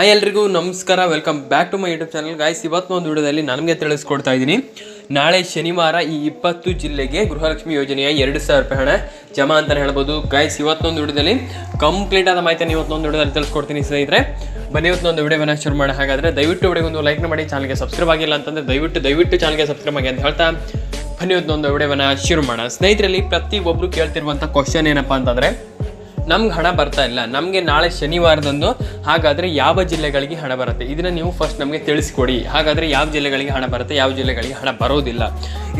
Hi ಎಲ್ರಿಗೂ, ನಮಸ್ಕಾರ. Welcome back to my YouTube channel guys ಇವತ್ತೊಂದು ವಿಡಿಯೋದಲ್ಲಿ ನನಗೆ ತಿಳಿಸ್ಕೊಡ್ತಾ ಇದ್ದೀನಿ. ನಾಳೆ ಶನಿವಾರ ಈ ಇಪ್ಪತ್ತು ಜಿಲ್ಲೆಗೆ ಗೃಹಲಕ್ಷ್ಮಿ ಯೋಜನೆಯ ಎರಡು ಸಾವಿರ ರೂಪಾಯಿ ಹಣ ಜಮಾ ಅಂತಲೇ ಹೇಳ್ಬೋದು. ಗಾಯ್ಸ್ ಇವತ್ತೊಂದು ವಿಡಿಯೋದಲ್ಲಿ ಕಂಪ್ಲೀಟ್ ಆದ ಮಾಹಿತಿಯನ್ನು ಇವತ್ತೊಂದು ವಿಡಿಯೋದಲ್ಲಿ ತಿಳಿಸ್ಕೊಡ್ತೀನಿ ಸ್ನೇಹಿತರೆ. ಬನ್ನಿ ಇವತ್ತೊಂದು ವಿಡಿಯೋವನ್ನು ಶುರು ಮಾಡಿ ಹಾಗಾದರೆ ದಯವಿಟ್ಟು ಒಡೆಗೆ ಒಂದು ಲೈಕ್ ಮಾಡಿ. ಚಾನಲ್ಗೆ ಸಬ್ಸ್ಕ್ರೈಬ್ ಆಗಿಲ್ಲ ಅಂತಂದರೆ ದಯವಿಟ್ಟು ದಯವಿಟ್ಟು ಚಾನಲ್ಗೆ ಸಬ್ಸ್ಕ್ರೈಬ್ ಆಗಿ ಅಂತ ಹೇಳ್ತಾ ಬನ್ನಿ ಇವತ್ತೊಂದು ವಿಡಿಯೋವನ್ನು ಶುರು ಮಾಡೋಣ. ಸ್ನೇಹಿತರಲ್ಲಿ ಪ್ರತಿ ಒಬ್ಬರು ಕೇಳ್ತಿರುವಂಥ ಕ್ವಶನ್ ಏನಪ್ಪ ಅಂತಂದರೆ ನಮ್ಗೆ ಹಣ ಬರ್ತಾ ಇಲ್ಲ. ನಮಗೆ ನಾಳೆ ಶನಿವಾರದಂದು ಹಾಗಾದರೆ ಯಾವ ಜಿಲ್ಲೆಗಳಿಗೆ ಹಣ ಬರುತ್ತೆ? ಇದನ್ನು ನೀವು ಫಸ್ಟ್ ನಮಗೆ ತಿಳಿಸ್ಕೊಡಿ. ಹಾಗಾದರೆ ಯಾವ ಜಿಲ್ಲೆಗಳಿಗೆ ಹಣ ಬರುತ್ತೆ? ಯಾವ ಜಿಲ್ಲೆಗಳಿಗೆ ಹಣ ಬರೋದಿಲ್ಲ.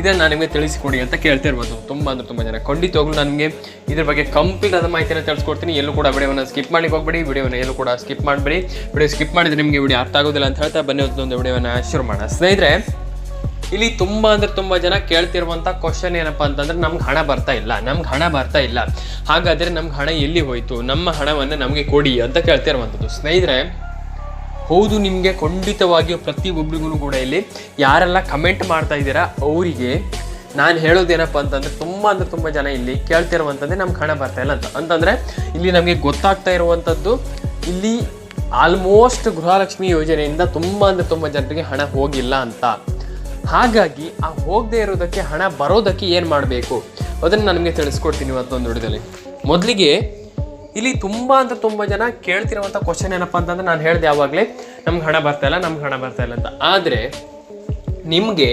ಇದನ್ನು ನಾನು ನಿಮಗೆ ತಿಳಿಸ್ಕೊಡಿ ಅಂತ ಕೇಳ್ತಿರ್ಬೋದು. ತುಂಬ ಅಂದರೆ ತುಂಬ ಜನ. ಖಂಡಿತವಾಗ್ಲೂ ನನಗೆ. ಇದ್ರ ಬಗ್ಗೆ ಕಂಪ್ಲೀಟ್ ಆದ ಮಾಹಿತಿನ ತಿಳಿಸ್ಕೊಡ್ತೀನಿ. ಎಲ್ಲೂ ಕೂಡ ವಿಡಿಯೋವನ್ನು ಸ್ಕಿಪ್ ಮಾಡಿ ಹೋಗ್ಬೇಡಿ. ವಿಡಿಯೋನ ಎಲ್ಲೂ ಕೂಡ ಸ್ಕಿಪ್ ಮಾಡಬೇಡಿ. ವಿಡಿಯೋ ಸ್ಕಿಪ್ ಮಾಡಿದ್ರೆ ನಿಮಗೆ ವಿಡಿಯೋ ಅರ್ಥ ಆಗೋದಿಲ್ಲ ಅಂತ ಹೇಳ್ತಾ ಬನ್ನಿ. ಒಂದು ವಿಡಿಯೋವನ್ನು ಶುರು ಮಾಡೋಣ. ಸ್ನೇಹಿತರೆ ಇಲ್ಲಿ ತುಂಬಾ ಅಂದ್ರೆ ತುಂಬಾ ಜನ ಕೇಳ್ತಿರುವಂತ ಕ್ವಶನ್ ಏನಪ್ಪಾ ಅಂತಂದ್ರೆ, ನಮ್ಗೆ ಹಣ ಬರ್ತಾ ಇಲ್ಲ, ನಮ್ಗೆ ಹಣ ಬರ್ತಾ ಇಲ್ಲ. ಹಾಗಾದ್ರೆ ನಮ್ಗೆ ಹಣ ಎಲ್ಲಿ ಹೋಯ್ತು? ನಮ್ಮ ಹಣವನ್ನು ನಮಗೆ ಕೊಡಿ ಅಂತ ಕೇಳ್ತಿರುವಂಥದ್ದು ಸ್ನೇಹಿತರೆ, ಹೌದು, ನಿಮಗೆ ಖಂಡಿತವಾಗಿಯೂ ಪ್ರತಿಯೊಬ್ಬರಿಗೂ ಕೂಡ ಇಲ್ಲಿ ಯಾರೆಲ್ಲ ಕಮೆಂಟ್ ಮಾಡ್ತಾ ಇದ್ದೀರಾ, ಅವರಿಗೆ ನಾನು ಹೇಳೋದೇನಪ್ಪ ಅಂತಂದ್ರೆ, ತುಂಬ ಅಂದ್ರೆ ತುಂಬ ಜನ ಇಲ್ಲಿ ಕೇಳ್ತಿರುವಂಥದ್ದೇ ನಮ್ಗೆ ಹಣ ಬರ್ತಾ ಇಲ್ಲ ಅಂತ. ಅಂತಂದ್ರೆ, ಇಲ್ಲಿ ನಮಗೆ ಗೊತ್ತಾಗ್ತಾ ಇರುವಂಥದ್ದು ಇಲ್ಲಿ ಆಲ್ಮೋಸ್ಟ್ ಗೃಹಲಕ್ಷ್ಮಿ ಯೋಜನೆಯಿಂದ ತುಂಬ ಅಂದ್ರೆ ತುಂಬ ಜನರಿಗೆ ಹಣ ಹೋಗಿಲ್ಲ ಅಂತ. ಹಾಗಾಗಿ ಆ ಹೋಗದೆ ಇರೋದಕ್ಕೆ ಹಣ ಬರೋದಕ್ಕೆ ಏನು ಮಾಡಬೇಕು? ಅದನ್ನು ನಾನು ನಿಮಗೆ ತಿಳಿಸ್ಕೊಡ್ತೀನಿ ಇವತ್ತೊಂದು ನುಡಿದಲ್ಲಿ ಮೊದಲಿಗೆ ಇಲ್ಲಿ ತುಂಬ ಅಂತ ತುಂಬ ಜನ ಕೇಳ್ತಿರೋವಂಥ ಕ್ವಶನ್ ಏನಪ್ಪ ಅಂತಂದ್ರೆ ನಾನು ಹೇಳಿದೆ ಯಾವಾಗಲೇ, ನಮ್ಗೆ ಹಣ ಬರ್ತಾ ಇಲ್ಲ, ನಮ್ಗೆ ಹಣ ಬರ್ತಾ ಇಲ್ಲ ಅಂತ. ಆದರೆ ನಿಮಗೆ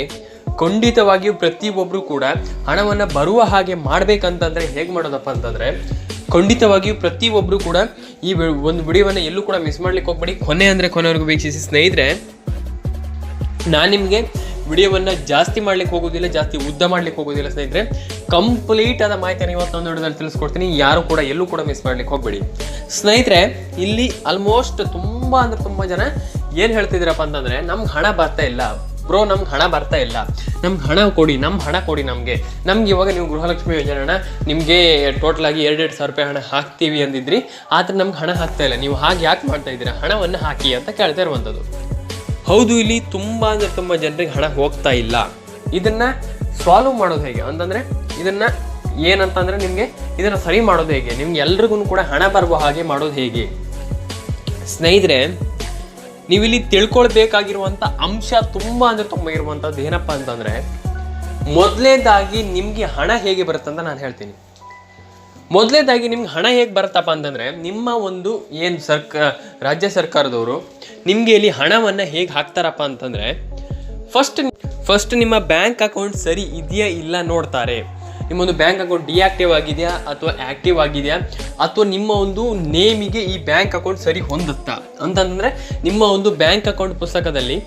ಖಂಡಿತವಾಗಿಯೂ ಪ್ರತಿಯೊಬ್ಬರು ಕೂಡ ಹಣವನ್ನು ಬರುವ ಹಾಗೆ ಮಾಡಬೇಕಂತಂದರೆ ಹೇಗೆ ಮಾಡೋದಪ್ಪ ಅಂತಂದರೆ, ಖಂಡಿತವಾಗಿಯೂ ಪ್ರತಿಯೊಬ್ಬರು ಕೂಡ ಈ ಒಂದು ವಿಡಿಯೋವನ್ನು ಎಲ್ಲೂ ಕೂಡ ಮಿಸ್ ಮಾಡ್ಲಿಕ್ಕೆ ಹೋಗ್ಬೇಡಿ. ಕೊನೆ ಅಂದರೆ ಕೊನೆವರೆಗೂ ವೀಕ್ಷಿಸಿ ಸ್ನೇಹಿತರೆ, ನಾನು ನಿಮಗೆ ವಿಡಿಯೋವನ್ನು ಜಾಸ್ತಿ ಮಾಡ್ಲಿಕ್ಕೆ ಹೋಗೋದಿಲ್ಲ, ಜಾಸ್ತಿ ಉದ್ದ ಮಾಡ್ಲಿಕ್ಕೆ ಹೋಗೋದಿಲ್ಲ ಸ್ನೇಹಿತರೆ. ಕಂಪ್ಲೀಟ್ ಆದ ಮಾಹಿತಿಯನ್ನು ಇವತ್ತೊಂದು ವಿಡಿಯೋದಲ್ಲಿ ತಿಳಿಸ್ಕೊಡ್ತೀನಿ. ಯಾರು ಕೂಡ, ಎಲ್ಲೂ ಕೂಡ ಮಿಸ್ ಮಾಡ್ಲಿಕ್ಕೆ ಹೋಗ್ಬೇಡಿ. ಸ್ನೇಹಿತರೆ, ಇಲ್ಲಿ ಆಲ್ಮೋಸ್ಟ್ ತುಂಬ ಅಂದ್ರೆ ತುಂಬ ಜನ ಏನು ಹೇಳ್ತಿದ್ದೀರಪ್ಪ ಅಂತಂದರೆ, ನಮ್ಗೆ ಹಣ ಬರ್ತಾ ಇಲ್ಲ. ಬ್ರೋ ನಮ್ಗೆ ಹಣ ಬರ್ತಾ ಇಲ್ಲ. ನಮ್ಗೆ ಹಣ ಕೊಡಿ ನಮ್ಮ ಹಣ ಕೊಡಿ ನಮಗೆ. ನಮ್ಗೆ ಇವಾಗ ನೀವು ಗೃಹಲಕ್ಷ್ಮಿ ಯೋಜನೆನ ನಿಮಗೆ ಟೋಟಲ್ ಆಗಿ ಎರಡೆರಡು ಸಾವಿರ ರೂಪಾಯಿ ಹಣ ಹಾಕ್ತೀವಿ ಅಂದಿದ್ರಿ, ಆದರೆ ನಮ್ಗೆ ಹಣ ಹಾಕ್ತಾ ಇಲ್ಲ. ನೀವು ಹಾಗೆ ಯಾಕೆ ಮಾಡ್ತಾ ಇದ್ದೀರಾ? ಹಣವನ್ನು ಹಾಕಿ ಅಂತ ಕೇಳ್ತಾ ಇರುವಂಥದ್ದು ಹೌದು, ಇಲ್ಲಿ ತುಂಬ ಅಂದರೆ ತುಂಬ ಜನರಿಗೆ ಹಣ ಹೋಗ್ತಾ ಇಲ್ಲ. ಇದನ್ನ ಸಾಲ್ವ್ ಮಾಡೋದು ಹೇಗೆ? ಅಂತಂದ್ರೆ ಇದನ್ನ ಏನಂತಂದ್ರೆ ನಿಮಗೆ ಇದನ್ನ ಸರಿ ಮಾಡೋದು ಹೇಗೆ? ನಿಮ್ಗೆ ಎಲ್ರಿಗೂ ಕೂಡ ಹಣ ಬರುವ ಹಾಗೆ ಮಾಡೋದು ಹೇಗೆ? ಸ್ನೇಹಿತರೆ, ನೀವಿಲ್ಲಿ ತಿಳ್ಕೊಳ್ಬೇಕಾಗಿರುವಂಥ ಅಂಶ ತುಂಬ ಅಂದರೆ ತುಂಬ ಇರುವಂಥದ್ದು ಏನಪ್ಪ ಅಂತಂದ್ರೆ ಮೊದಲನೇದಾಗಿ ನಿಮಗೆ ಹಣ ಹೇಗೆ ಬರುತ್ತೆ ಅಂತ ನಾನು ಹೇಳ್ತೀನಿ. ಮೊದಲನೇದಾಗಿ ನಿಮ್ಗೆ ಹಣ ಹೇಗೆ ಬರುತ್ತಪ್ಪ ಅಂತಂದರೆ, ನಿಮ್ಮ ಒಂದು ಏನು ಸರ್ಕ, ರಾಜ್ಯ ಸರ್ಕಾರದವರು ನಿಮಗೆ ಇಲ್ಲಿ ಹಣವನ್ನು ಹೇಗೆ ಹಾಕ್ತಾರಪ್ಪ ಅಂತಂದರೆ ಫಸ್ಟ್ ಫಸ್ಟ್ ನಿಮ್ಮ ಬ್ಯಾಂಕ್ ಅಕೌಂಟ್ ಸರಿ ಇದೆಯಾ ಇಲ್ಲ ನೋಡ್ತಾರೆ. ನಿಮ್ಮೊಂದು ಬ್ಯಾಂಕ್ ಅಕೌಂಟ್ ಡಿಆಕ್ಟಿವ್ ಆಗಿದೆಯಾ ಅಥವಾ ಆ್ಯಕ್ಟಿವ್ ಆಗಿದೆಯಾ ಅಥವಾ ನಿಮ್ಮ ಒಂದು ನೇಮಿಗೆ ಈ ಬ್ಯಾಂಕ್ ಅಕೌಂಟ್ ಸರಿ ಹೊಂದುತ್ತಾ? ಅಂತಂದರೆ, ನಿಮ್ಮ ಒಂದು ಬ್ಯಾಂಕ್ ಅಕೌಂಟ್ ಪುಸ್ತಕದಲ್ಲಿ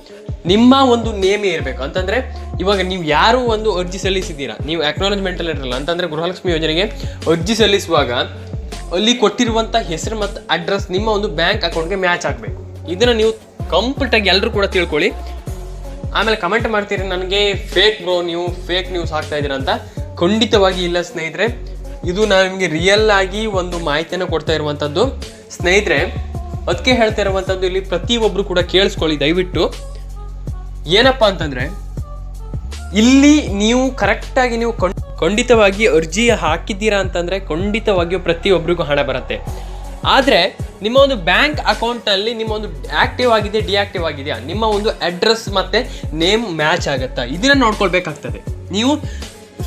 ನಿಮ್ಮ ಒಂದು ನೇಮ್ ಇರಬೇಕು. ಅಂತಂದ್ರೆ ಇವಾಗ ನೀವು ಯಾರು ಒಂದು ಅರ್ಜಿ ಸಲ್ಲಿಸಿದ್ದೀರಾ? ನೀವು ಅಕ್ನಾಲಜ್ಮೆಂಟ್ ಇರಲ್ಲ. ಅಂತಂದ್ರೆ ಗೃಹಲಕ್ಷ್ಮಿ ಯೋಜನೆಗೆ ಅರ್ಜಿ ಸಲ್ಲಿಸುವಾಗ ಅಲ್ಲಿ ಕೊಟ್ಟಿರುವಂಥ ಹೆಸರು ಮತ್ತು ಅಡ್ರೆಸ್ ನಿಮ್ಮ ಒಂದು ಬ್ಯಾಂಕ್ ಅಕೌಂಟ್ಗೆ ಮ್ಯಾಚ್ ಆಗಬೇಕು. ಇದನ್ನ ನೀವು ಕಂಪ್ಲೀಟ್ ಆಗಿ ಎಲ್ಲರೂ ಕೂಡ ತಿಳ್ಕೊಳ್ಳಿ. ಆಮೇಲೆ ಕಮೆಂಟ್ ಮಾಡ್ತೀರಿ, ನನಗೆ ಫೇಕ್ ಬ್ರೋ ನೀವು ಫೇಕ್ ನ್ಯೂಸ್ ಹಾಕ್ತಾ ಇದ್ದೀರಾ ಅಂತ. ಖಂಡಿತವಾಗಿ ಇಲ್ಲ ಸ್ನೇಹಿತರೆ. ಇದು ನಾನು ನಿಮಗೆ ರಿಯಲ್ ಆಗಿ ಒಂದು ಮಾಹಿತಿಯನ್ನು ಕೊಡ್ತಾ ಇರುವಂಥದ್ದು ಸ್ನೇಹಿತರೆ, ಅದಕ್ಕೆ ಹೇಳ್ತಾ ಇರುವಂಥದ್ದು ಇಲ್ಲಿ ಪ್ರತಿಯೊಬ್ಬರು ಕೂಡ ಕೇಳಿಸ್ಕೊಳ್ಳಿ ದಯವಿಟ್ಟು. ಏನಪ್ಪಾ ಅಂತಂದ್ರೆ, ಇಲ್ಲಿ ನೀವು ಕರೆಕ್ಟಾಗಿ ನೀವು ಖಂಡ್- ಖಂಡಿತವಾಗಿ ಅರ್ಜಿ ಹಾಕಿದ್ದೀರಾ ಅಂತಂದ್ರೆ ಖಂಡಿತವಾಗಿಯೂ ಪ್ರತಿಯೊಬ್ಬರಿಗೂ ಹಣ ಬರುತ್ತೆ. ಆದರೆ, ನಿಮ್ಮ ಒಂದು ಬ್ಯಾಂಕ್ ಅಕೌಂಟಲ್ಲಿ ನಿಮ್ಮ ಒಂದು ಆಕ್ಟಿವ್ ಆಗಿದೆ ಡಿಆಕ್ಟಿವ್ ಆಗಿದೆಯಾ? ನಿಮ್ಮ ಒಂದು ಅಡ್ರೆಸ್ ಮತ್ತೆ ನೇಮ್ ಮ್ಯಾಚ್ ಆಗುತ್ತಾ? ಇದನ್ನ ನೋಡ್ಕೊಳ್ಬೇಕಾಗ್ತದೆ. ನೀವು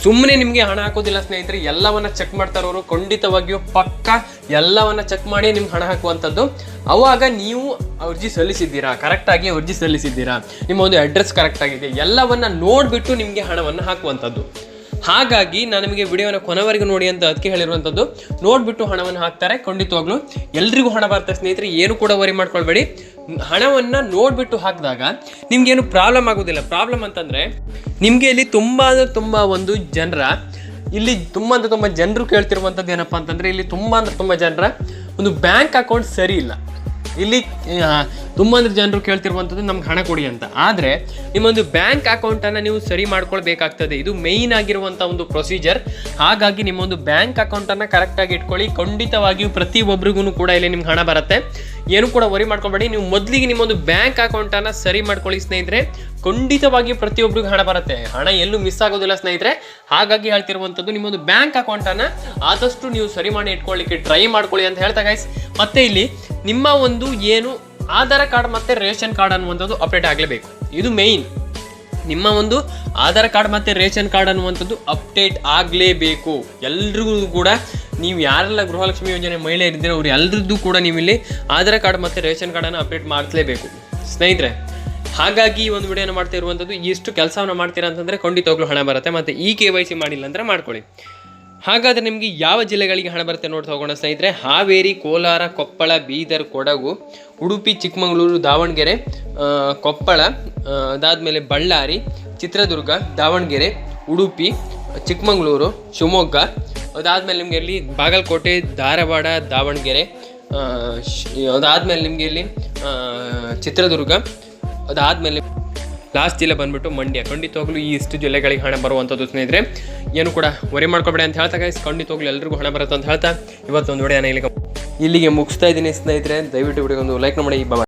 ಸುಮ್ಮನೆ ನಿಮಗೆ ಹಣ ಹಾಕೋದಿಲ್ಲ ಸ್ನೇಹಿತರೆ, ಎಲ್ಲವನ್ನ ಚೆಕ್ ಮಾಡ್ತಾರವರು ಖಂಡಿತವಾಗಿಯೂ ಪಕ್ಕ ಎಲ್ಲವನ್ನ ಚೆಕ್ ಮಾಡಿ ನಿಮ್ಗೆ ಹಣ ಹಾಕುವಂಥದ್ದು. ಅವಾಗ ನೀವು ಅರ್ಜಿ ಸಲ್ಲಿಸಿದ್ದೀರಾ? ಕರೆಕ್ಟಾಗಿ ಅರ್ಜಿ ಸಲ್ಲಿಸಿದ್ದೀರಾ? ನಿಮ್ಮ ಒಂದು ಅಡ್ರೆಸ್ ಕರೆಕ್ಟ್ ಆಗಿದೆ. ಎಲ್ಲವನ್ನ ನೋಡಿಬಿಟ್ಟು ನಿಮಗೆ ಹಣವನ್ನು ಹಾಕುವಂಥದ್ದು. ಹಾಗಾಗಿ ನಾನು ನಿಮಗೆ ವಿಡಿಯೋನ ಕೊನೆವರೆಗೂ ನೋಡಿ ಅಂತ ಅದಕ್ಕೆ ಹೇಳಿರುವಂಥದ್ದು ನೋಡಿಬಿಟ್ಟು ಹಣವನ್ನು ಹಾಕ್ತಾರೆ ಖಂಡಿತವಾಗ್ಲೂ ಎಲ್ರಿಗೂ ಹಣ ಬರುತ್ತೆ ಸ್ನೇಹಿತರೆ, ಏನು ಕೂಡ ವರಿ ಮಾಡ್ಕೊಳ್ಬೇಡಿ. ಹಣವನ್ನು ನೋಡಿಬಿಟ್ಟು ಹಾಕಿದಾಗ ನಿಮಗೇನು ಪ್ರಾಬ್ಲಮ್ ಆಗೋದಿಲ್ಲ. ಪ್ರಾಬ್ಲಮ್ ಅಂತಂದರೆ, ನಿಮಗೆ ಇಲ್ಲಿ ತುಂಬ ಅಂದರೆ ತುಂಬ ಒಂದು ಜನರ, ಇಲ್ಲಿ ತುಂಬ ಅಂದರೆ ತುಂಬ ಜನರು ಕೇಳ್ತಿರುವಂಥದ್ದು ಏನಪ್ಪ ಅಂತಂದರೆ, ಇಲ್ಲಿ ತುಂಬ ಅಂದರೆ ತುಂಬ ಜನರ ಒಂದು ಬ್ಯಾಂಕ್ ಅಕೌಂಟ್ ಸರಿ ಇಲ್ಲ. ಇಲ್ಲಿ ತುಂಬ ಅಂದ್ರೆ ಜನರು ಕೇಳ್ತಿರುವಂಥದ್ದು ನಮ್ಗೆ ಹಣ ಕೊಡಿ ಅಂತ. ಆದರೆ, ನಿಮ್ಮೊಂದು ಬ್ಯಾಂಕ್ ಅಕೌಂಟನ್ನು ನೀವು ಸರಿ ಮಾಡ್ಕೊಳ್ಬೇಕಾಗ್ತದೆ. ಇದು ಮೇಯ್ನ್ ಆಗಿರುವಂಥ ಒಂದು ಪ್ರೊಸೀಜರ್ ಹಾಗಾಗಿ ನಿಮ್ಮೊಂದು ಬ್ಯಾಂಕ್ ಅಕೌಂಟನ್ನು ಕರೆಕ್ಟಾಗಿ ಇಟ್ಕೊಳ್ಳಿ. ಖಂಡಿತವಾಗಿಯೂ ಪ್ರತಿಯೊಬ್ಬರಿಗೂ ಕೂಡ ಇಲ್ಲಿ ನಿಮ್ಗೆ ಹಣ ಬರುತ್ತೆ. ಏನು ಕೂಡ ವರಿ ಮಾಡ್ಕೊಬೇಡಿ. ನೀವು ಮೊದಲಿಗೆ ನಿಮ್ಮೊಂದು ಬ್ಯಾಂಕ್ ಅಕೌಂಟನ್ನು ಸರಿ ಮಾಡ್ಕೊಳ್ಳಿ ಸ್ನೇಹಿತರೆ. ಖಂಡಿತವಾಗಿಯೂ ಪ್ರತಿಯೊಬ್ಬರಿಗೂ ಹಣ ಬರುತ್ತೆ. ಹಣ ಎಲ್ಲೂ ಮಿಸ್ ಆಗೋದಿಲ್ಲ ಸ್ನೇಹಿತರೆ. ಹಾಗಾಗಿ ಹೇಳ್ತಿರುವಂಥದ್ದು ನಿಮ್ಮೊಂದು ಬ್ಯಾಂಕ್ ಅಕೌಂಟನ್ನು ಆದಷ್ಟು ನೀವು ಸರಿ ಮಾಡಿ ಇಟ್ಕೊಳ್ಳಿಕ್ಕೆ ಟ್ರೈ ಮಾಡ್ಕೊಳ್ಳಿ ಅಂತ ಹೇಳ್ತಾ ಗೈಸ್ ಮತ್ತೆ ಇಲ್ಲಿ ನಿಮ್ಮ ಒಂದು ಏನು ಆಧಾರ್ ಕಾರ್ಡ್ ಮತ್ತು ರೇಷನ್ ಕಾರ್ಡ್ ಅನ್ನುವಂಥದ್ದು ಅಪ್ಡೇಟ್ ಆಗಲೇಬೇಕು. ಇದು ಮೇಯ್ನ್ ನಿಮ್ಮ ಒಂದು ಆಧಾರ್ ಕಾರ್ಡ್ ಮತ್ತು ರೇಷನ್ ಕಾರ್ಡ್ ಅನ್ನುವಂಥದ್ದು ಅಪ್ಡೇಟ್ ಆಗಲೇಬೇಕು. ಎಲ್ರಿಗೂ ಕೂಡ ನೀವು ಯಾರೆಲ್ಲ ಗೃಹಲಕ್ಷ್ಮಿ ಯೋಜನೆ ಮಹಿಳೆಯರಿದ್ದೀರೋ ಅವ್ರು ಎಲ್ರದ್ದು ಕೂಡ ನೀವು ಇಲ್ಲಿ ಆಧಾರ್ ಕಾರ್ಡ್ ಮತ್ತು ರೇಷನ್ ಕಾರ್ಡನ್ನು ಅಪ್ಡೇಟ್ ಮಾಡಿಸಲೇಬೇಕು ಸ್ನೇಹಿತರೆ ಹಾಗಾಗಿ ಈ ಒಂದು ವಿಡಿಯೋನ ಮಾಡ್ತಾ ಇರುವಂಥದ್ದು, ಇಷ್ಟು ಕೆಲಸವನ್ನು ಮಾಡ್ತೀರಾ ಅಂತಂದರೆ ಖಂಡಿತವಾಗ್ಲೂ ಹಣ ಬರುತ್ತೆ, ಮತ್ತು ಈ ಕೆ ವೈ ಸಿ ಮಾಡಿಲ್ಲ ಅಂದರೆ ಮಾಡ್ಕೊಳ್ಳಿ. ಹಾಗಾದರೆ ನಿಮಗೆ ಯಾವ ಜಿಲ್ಲೆಗಳಿಗೆ ಹಣ ಬರುತ್ತೆ ನೋಡ್ತಾ ಹೋಗೋಣ ಸ್ನೇಹಿತರೆ. ಹಾವೇರಿ, ಕೋಲಾರ, ಕೊಪ್ಪಳ, ಬೀದರ್, ಕೊಡಗು, ಉಡುಪಿ, ಚಿಕ್ಕಮಗಳೂರು, ದಾವಣಗೆರೆ ಕೊಪ್ಪಳ ಅದಾದ ಅದಾದಮೇಲೆ ಬಳ್ಳಾರಿ, ಚಿತ್ರದುರ್ಗ, ದಾವಣಗೆರೆ, ಉಡುಪಿ, ಚಿಕ್ಕಮಗಳೂರು, ಶಿವಮೊಗ್ಗ, ಅದಾದಮೇಲೆ ನಿಮಗೆ ಇಲ್ಲಿ ಬಾಗಲಕೋಟೆ, ಧಾರವಾಡ, ದಾವಣಗೆರೆ ಅದಾದ ಮೇಲೆ ನಿಮಗೆ ಇಲ್ಲಿ ಚಿತ್ರದುರ್ಗ ಅದಾದಮೇಲೆ ಲಾಸ್ಟ್ ಜಿಲ್ಲೆ ಬಂದ್ಬಿಟ್ಟು ಮಂಡ್ಯ. ಖಂಡಿತವಾಗ್ಲೂ ಈ ಇಷ್ಟು ಜಿಲ್ಲೆಗಳಿಗೆ ಹಣ ಬರುವಂಥದ್ದು ಸ್ನೇಹಿತರೆ, ಏನು ಕೂಡ ವರಿ ಮಾಡ್ಕೊಬೇಡಿ ಅಂತ ಹೇಳ್ತಾ ಗೈಸ್ ಖಂಡಿತವಾಗ್ಲೂ ಎಲ್ರಿಗೂ ಹಣ ಬರುತ್ತೆ ಅಂತ ಹೇಳ್ತಾ, ಇವತ್ತೊಂದು ವಿಡಿಯೋನ ಇಲ್ಲಿಗೆ ಇಲ್ಲಿಗೆ ಮುಗಿಸ್ತಾ ಇದ್ದೀನಿ ಸ್ನೇಹಿತರೆ. ದಯವಿಟ್ಟು ವಿಡಿಯೋ ಒಂದು ಲೈಕ್ ಮಾಡಿ. ಬಾಬಾ